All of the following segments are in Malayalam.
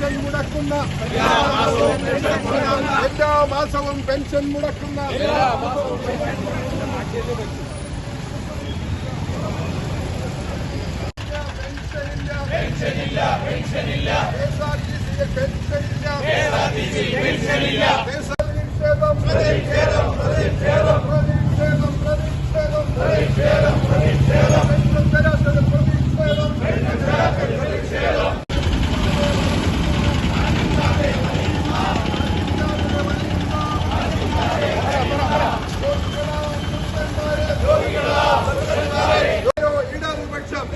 പെൻഷൻ മുടക്കുന്ന എല്ലാ മാസവും പെൻഷൻ മുടക്കുന്ന പെൻഷനില്ല പെൻഷനില്ല. പെൻഷനില്ല. പെൻഷനില്ല.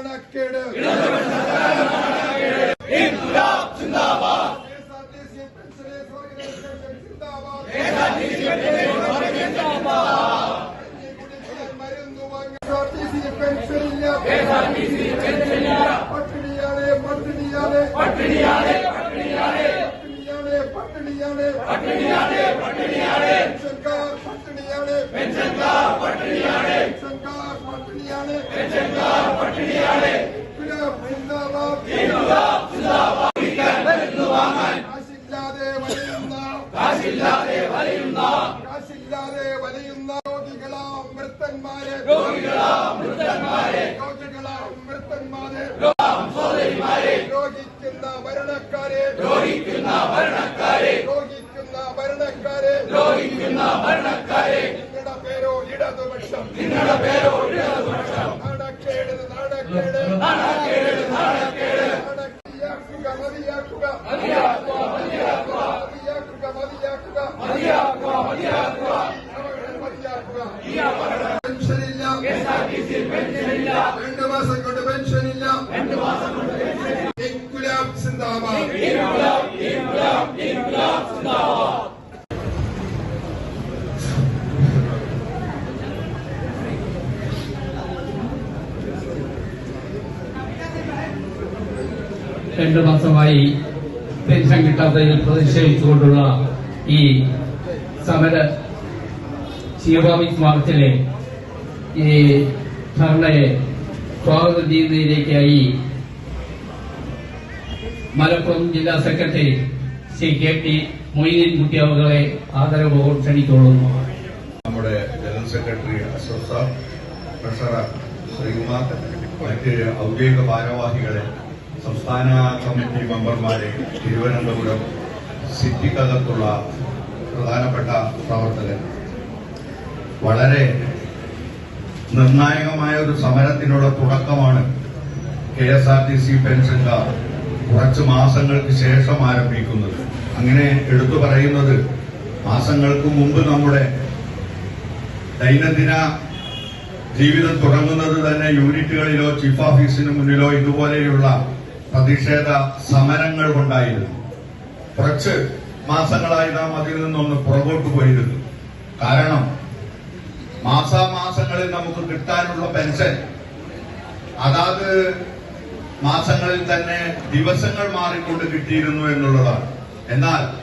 നാണക്കേട് പട്ടിണിയാളെ പട്ടിണിയാളെ പട്ടിണിയാളെ പട്ടിണിയാളെ പട്ടിണിയാളെ പട്ടിണിയാളെ സർക്കാർ പട്ടിണിയാളെ പെൻഷൻകാർ പട്ടിണിയാളെ സർക്കാർ പട്ടിണിയാളെ പെൻഷൻകാർ കാശില്ലാതെ വലയുന്ന കാശില്ലാതെ വലയുന്ന രോഗികളാം മൃത്തന്മാരെ രോഗികളാം മൃത്തന്മാരെ രോഗികളാം മൃത്തന്മാരെ സോദരിമാരെ രോഗിക്കുന്ന ഭരണക്കാരെ. രോഗിക്കുന്ന ഭരണക്കാരെ. രോഗിക്കുന്ന ഭരണക്കാരെ. രോഗിക്കുന്ന ഭരണക്കാരെ. നിങ്ങളുടെ പേരോ ഇടതുപക്ഷം. നിങ്ങളുടെ പേരോ പെൻഷനില്ല. രണ്ട് മാസം കൊണ്ട് പെൻഷനില്ല. രണ്ട് മാസം കൊണ്ട് ഇൻകുലാബ് സിന്ദാബാദ്. രണ്ടു മാസമായി പെൻഷൻ കിട്ടാത്തതിൽ പ്രതിഷേധിച്ചുകൊണ്ടുള്ള ഈ സമര സീറോമിക് മാർച്ചിലെ ഈ ധർണയെ സ്വാഗതം ചെയ്യുന്നതിലേക്കായി മലപ്പുറം ജില്ലാ secretary Shri K P Moideen കുട്ടിയവകളെ ആദരവോട് ക്ഷണിക്കൊള്ളുന്നു നമ്മുടെ general secretary sir treasurer Sreekumar മറ്റ് ഔദ്യോഗിക ഭാരവാഹികളെ സംസ്ഥാന കമ്മിറ്റി മെമ്പർമാരെ തിരുവനന്തപുരം സിറ്റിക്കകത്തുള്ള പ്രധാനപ്പെട്ട പ്രവർത്തകർ വളരെ നിർണായകമായ ഒരു സമരത്തിനുള്ള തുടക്കമാണ് K S R T C പെൻഷൻകാർ കുറച്ച് മാസങ്ങൾക്ക് ശേഷം ആരംഭിക്കുന്നത്. അങ്ങനെ എടുത്തു പറയുന്നത് മാസങ്ങൾക്ക് മുമ്പ് നമ്മുടെ ദൈനംദിന ജീവിതം തുടങ്ങുന്നത് തന്നെ യൂണിറ്റുകളിലോ ചീഫ് ഓഫീസിന് മുന്നിലോ ഇതുപോലെയുള്ള പ്രതിഷേധ സമരങ്ങൾ ഉണ്ടായിരുന്നു കുറച്ച് മാസങ്ങളായി നാം അതിൽ നിന്നൊന്ന് പുറകോട്ട് പോയിരുന്നു. കാരണം മാസാമാസങ്ങളിൽ നമുക്ക് കിട്ടാനുള്ള പെൻഷൻ. അതാത് മാസങ്ങളിൽ തന്നെ ദിവസങ്ങൾ മാറിക്കൊണ്ട് കിട്ടിയിരുന്നു എന്നുള്ളതാണ്. എന്നാൽ